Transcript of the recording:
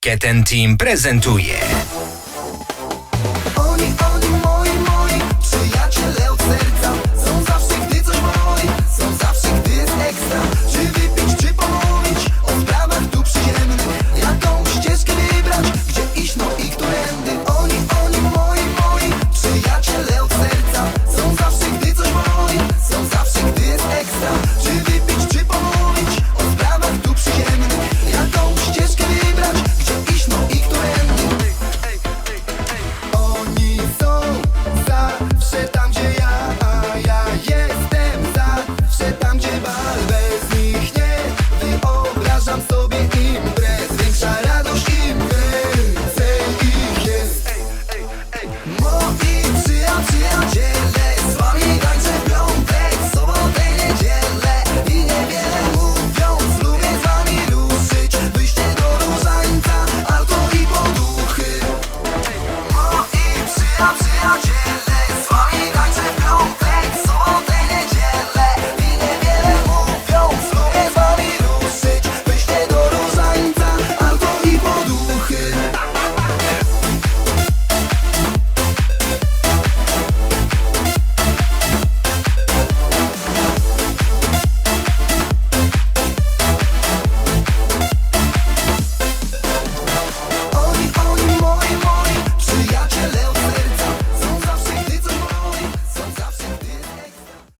Keten Team prezentuje Angela.